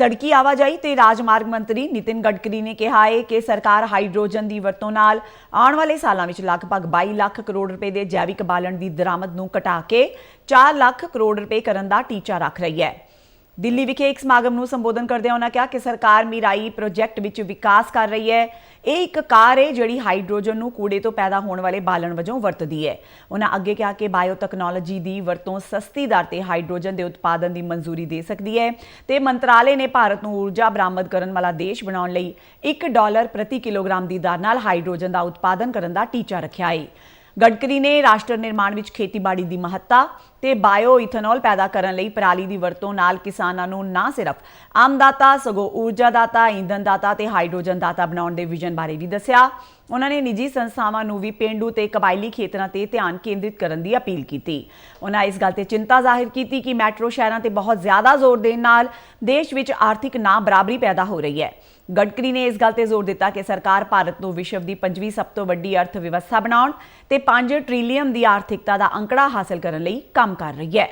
ਸੜਕੀ ਆਵਾਜਾਈ ਤੇ ਰਾਜਮਾਰਗ ਮੰਤਰੀ ਨਿਤਿਨ ਗਡਕਰੀ ਨੇ ਕਿਹਾ ਹੈ ਕਿ ਸਰਕਾਰ ਹਾਈਡਰੋਜਨ ਦੀ ਵਰਤੋਂ ਨਾਲ ਆਉਣ ਵਾਲੇ ਸਾਲਾਂ ਵਿੱਚ ਲਗਭਗ 22 ਲੱਖ ਕਰੋੜ ਰੁਪਏ ਦੇ ਜੈਵਿਕ ਬਾਲਣ ਦੀ ਦਰਾਮਦ ਨੂੰ ਘਟਾ ਕੇ 4 ਲੱਖ ਕਰੋੜ ਰੁਪਏ ਕਰਨ ਦਾ ਟੀਚਾ ਰੱਖ ਰਹੀ ਹੈ। ਦਿੱਲੀ ਵਿਖੇ ਇੱਕ ਸਮਾਗਮ ਨੂੰ ਸੰਬੋਧਨ ਕਰਦਿਆਂ ਉਹਨਾਂ ਕਿਹਾ ਕਿ ਸਰਕਾਰ ਮੀਰਾਈ ਪ੍ਰੋਜੈਕਟ ਵਿੱਚ ਵਿਕਾਸ ਕਰ ਰਹੀ ਹੈ। ਇਹ ਇੱਕ ਕਾਰ ਹੈ ਜਿਹੜੀ ਹਾਈਡਰੋਜਨ ਨੂੰ ਕੂੜੇ ਤੋਂ ਪੈਦਾ ਹੋਣ ਵਾਲੇ ਬਾਲਣ ਵਜੋਂ ਵਰਤਦੀ ਹੈ। ਉਹਨਾਂ ਅੱਗੇ ਕਿਹਾ ਕਿ ਬਾਇਓਟੈਕਨੋਲੋਜੀ ਦੀ ਵਰਤੋਂ ਸਸਤੀ ਦਰ ਤੇ ਹਾਈਡਰੋਜਨ ਦੇ ਉਤਪਾਦਨ ਦੀ ਮਨਜ਼ੂਰੀ ਦੇ ਸਕਦੀ ਹੈ ਤੇ ਮੰਤਰਾਲੇ ਨੇ ਭਾਰਤ ਨੂੰ ਊਰਜਾ ਬਰਾਮਦ ਕਰਨ ਵਾਲਾ ਦੇਸ਼ ਬਣਾਉਣ ਲਈ 1 ਡਾਲਰ ਪ੍ਰਤੀ ਕਿਲੋਗ੍ਰਾਮ ਦੀ ਦਰ ਨਾਲ ਹਾਈਡਰੋਜਨ ਦਾ ਉਤਪਾਦਨ ਕਰਨ ਦਾ ਟੀਚਾ ਰੱਖਿਆ ਹੈ। ਗਡਕਰੀ ਨੇ ਰਾਸ਼ਟਰ ਨਿਰਮਾਣ ਵਿੱਚ ਖੇਤੀਬਾੜੀ ਦੀ ਮਹੱਤਤਾ ਤੇ ਬਾਇਓ ਇਥਨੋਲ ਪੈਦਾ ਕਰਨ ਲਈ ਪਰਾਲੀ ਦੀ ਵਰਤੋਂ ਨਾਲ ਕਿਸਾਨਾਂ ਨੂੰ ਨਾ ਸਿਰਫ ਆਮਦਾਤਾ, ਸਗੋਂ ਊਰਜਾਦਾਤਾ, ਈਂਧਨਦਾਤਾ ਤੇ ਹਾਈਡਰੋਜਨ ਦਾਤਾ ਬਣਾਉਣ ਦੇ ਵਿਜ਼ਨ ਬਾਰੇ ਵੀ ਦੱਸਿਆ। ਉਹਨਾਂ ਨੇ ਨਿੱਜੀ ਸੰਸਥਾਵਾਂ ਨੂੰ ਵੀ ਪਿੰਡੂ ਤੇ ਕਬਾਇਲੀ ਖੇਤਰਾਂ ਤੇ ਧਿਆਨ ਕੇਂਦਰਿਤ ਕਰਨ ਦੀ ਅਪੀਲ ਕੀਤੀ। ਉਹਨਾਂ ਇਸ ਗੱਲ ਤੇ ਚਿੰਤਾ ਜ਼ਾਹਿਰ ਕੀਤੀ ਕਿ ਮੈਟਰੋ ਸ਼ਹਿਰਾਂ ਤੇ ਬਹੁਤ ਜ਼ਿਆਦਾ ਜ਼ੋਰ ਦੇਣ ਨਾਲ ਦੇਸ਼ ਵਿੱਚ ਆਰਥਿਕ ਨਾ ਬਰਾਬਰੀ ਪੈਦਾ ਹੋ ਰਹੀ ਹੈ। ਗਡਕਰੀ ਨੇ ਇਸ ਗੱਲ ਤੇ ਜ਼ੋਰ ਦਿੱਤਾ ਕਿ ਸਰਕਾਰ ਭਾਰਤ ਨੂੰ ਵਿਸ਼ਵ ਦੀ ਪੰਜਵੀਂ ਸਭ ਤੋਂ ਵੱਡੀ ਅਰਥ ਵਿਵਸਥਾ ਬਣਾਉਣ ਤੇ 5 ਟ੍ਰਿਲੀਅਨ ਦੀ ਆਰਥਿਕਤਾ ਦਾ ਅੰਕੜਾ ਹਾਸਲ ਕਰਨ ਲਈ ਕੰਮ ਕਰ ਰਹੀ ਹੈ।